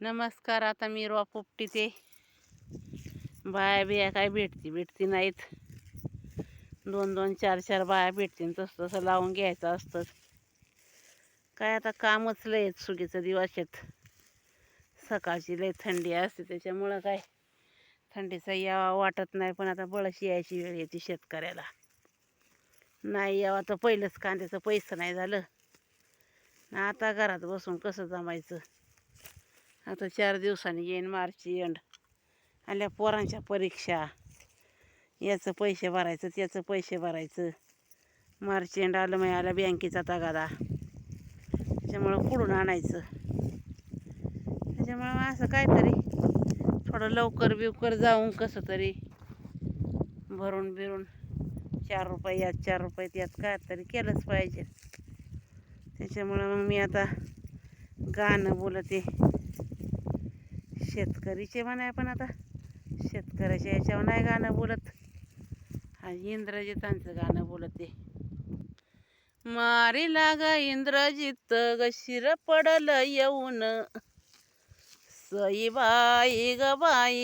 नमस्कार आता मी रॉ पोपटीते बाया बिया काय भेटती भेटती नाहीत. दोन दोन चार चार बाया भेटतील तसं तसं लावून घ्यायचं असतं. काय आता कामच लय आहेत सुगीचं दिवस आहेत सकाळची लय थंडी असते त्याच्यामुळं काय थंडीचा यावा वाटत नाही पण आता बळशी यायची वेळ येते शेतकऱ्याला. नाही यावा तर पहिलंच कांद्याचं पैसं नाही झालं. आता घरात बसून कसं जमायचं? आता चार दिवसांनी येईन मार्च एंड. आल्या पोरांच्या परीक्षा. याचं पैसे भरायचं त्याचं पैसे भरायचं. मार्च एंड आलं म्हणजे मग आला बँकेचा तगादा. त्याच्यामुळं पुढून आणायचं? त्याच्यामुळं मग असं काहीतरी. थोडं लवकर बिवकर जाऊन कसं तरी भरून बिरून चार रुपये यात चार रुपये त्यात काय तरी केलंच पाहिजे. त्याच्यामुळं मग मी आता गाणं बोलते. शेतकरीचे म्हणाय पण आता. शेतकऱ्याच्या याच्यावर नाही गाणं बोलत. हा इंद्रजितांचं गाणं बोलत ते मारी लाग इंद्रजित ग शिर पडल येऊन. सईबाई ग बाई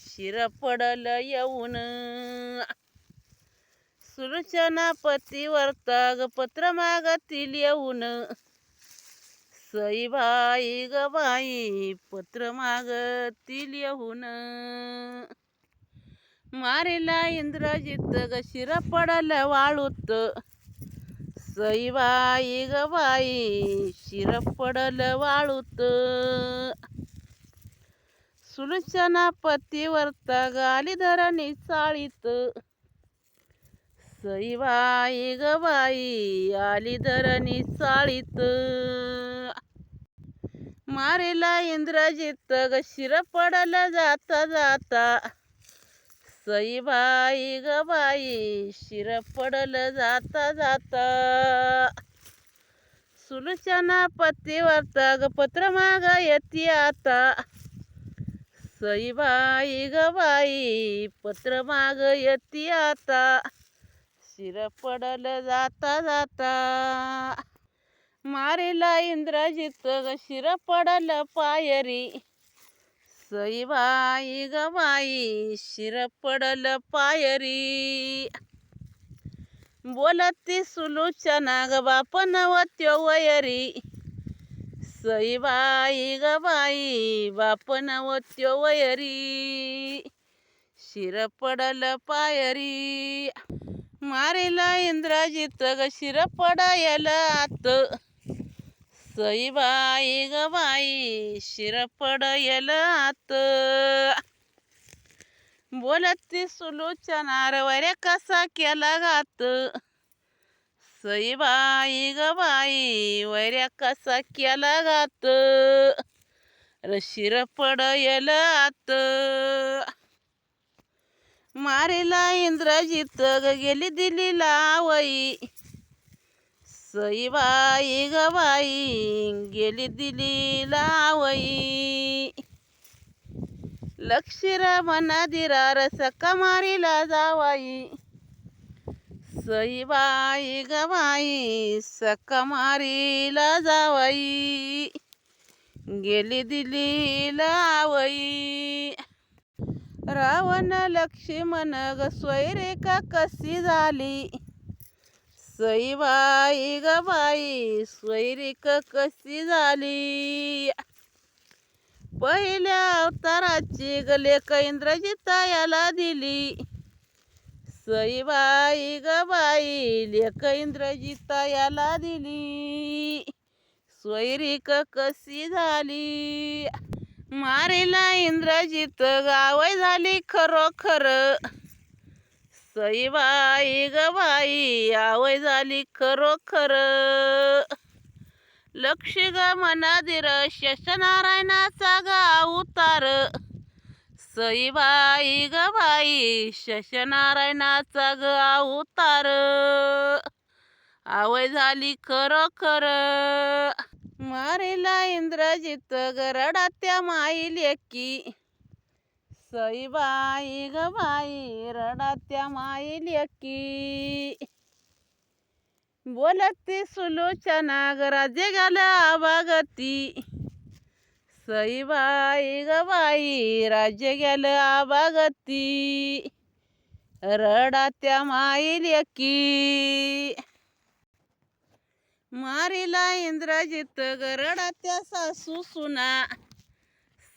शिर पडल येऊन. सुलोचना पतीवर्ता ग पत्र मागतील येऊन. सई गबाई पत्र मागतील येऊन. मारेला इंद्रजित ग शिर पडल वाळूत. सईबाई गबाई शिर पडल वाळूत. सुलचना पतीवर्ता गाली धरणी चाळीत. सईबाई गबाई आली धरणी चाळीत. मारेला इंद्रजित ग शिर पडल जाता जाता. सईबाई ग बाई शिर पडल जाता जाता. सुलचना पतीवर्ता ग पत्र माग येते आता. सईबाई ग बाई पत्र माग येते आता. शिर पडल जाता जाता. मारेला इंद्राजित ग शिर पडल पायरी. सईबाई गवाई शिर पडलं पायरी. बोलती सुलोचना ग बाप नवत्यो वयरी. सई बाई ग बाई बाप नवत्यो वयरी. शिर पडल पायरी. मारेला इंद्राजित ग शिर पडायल आत सई बाई ग बाई शिर पडायल आत बोलती सुलोचना रवऱ्या कसा केला घात. सई बाई ग बाई वैऱ्या कसा केला घात. रशिर पडयल आत मारेला इंद्रजित ग गेली दिली लावई सई बाई गेली दिली लावई. लक्षीरा मना दिरा रस कमारीला जावाई. सई बाई सकमारीला जावाई. गेली दिली लावई. रावण लक्ष्मण ग स्वैरेका कशी झाली? सई बाई ग बाई स्वैरिक कशी झाली? पहिल्या अवताराची गले इंद्रजिता याला दिली. सई बाई ग बाई लेक इंद्रजिता याला दिली. स्वैरिक कशी झाली? मारेला इंद्रजित गावय झाली खरोखर. सई बाई ग बाई आवय झाली खरोखर. लक्ष ग मनादिर शशनारायणाचा ग अवतार. सई बाई ग बाई शशनारायणाचा ग अवतार. आवय झाली खरोखर. मारेला इंद्रजित गरडा त्या माई लेकी सई बाई ग बाई रडा त्या माई लेकी बोलती सुलोचना गराजे गाला बागती. सईबाई ग बाई राज्य गेलं आबागती रडात्या माईल की मारिला इंद्रजित ग रडात्या सासू सुना.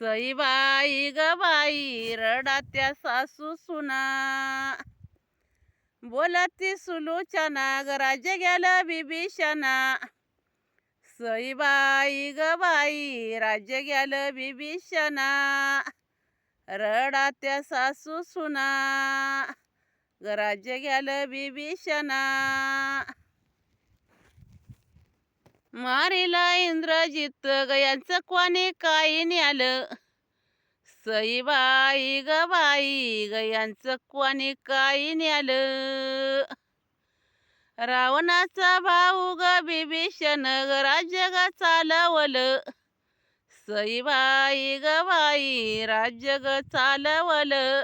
सईबाई ग बाई रडात्या सासू सुना. बोलती सुलोचना ग राज्य गेलं बिभीषणा सईबाई ग बाई राज्य गेलं बिभीषणा रडात्या सासू सुना. ग राज्य गेलं बिभीषणा मारिला इंद्रजित ग कोणी काय न्यालं सईबाई ग बाई ग कोणी काय न्यालं रावणाचा भाऊ ग बिभीषण ग राज्य ग चालवलं सईबाई ग बाई राज्य ग चालवलं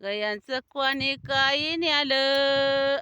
गयांचं कोणी काय न्यालं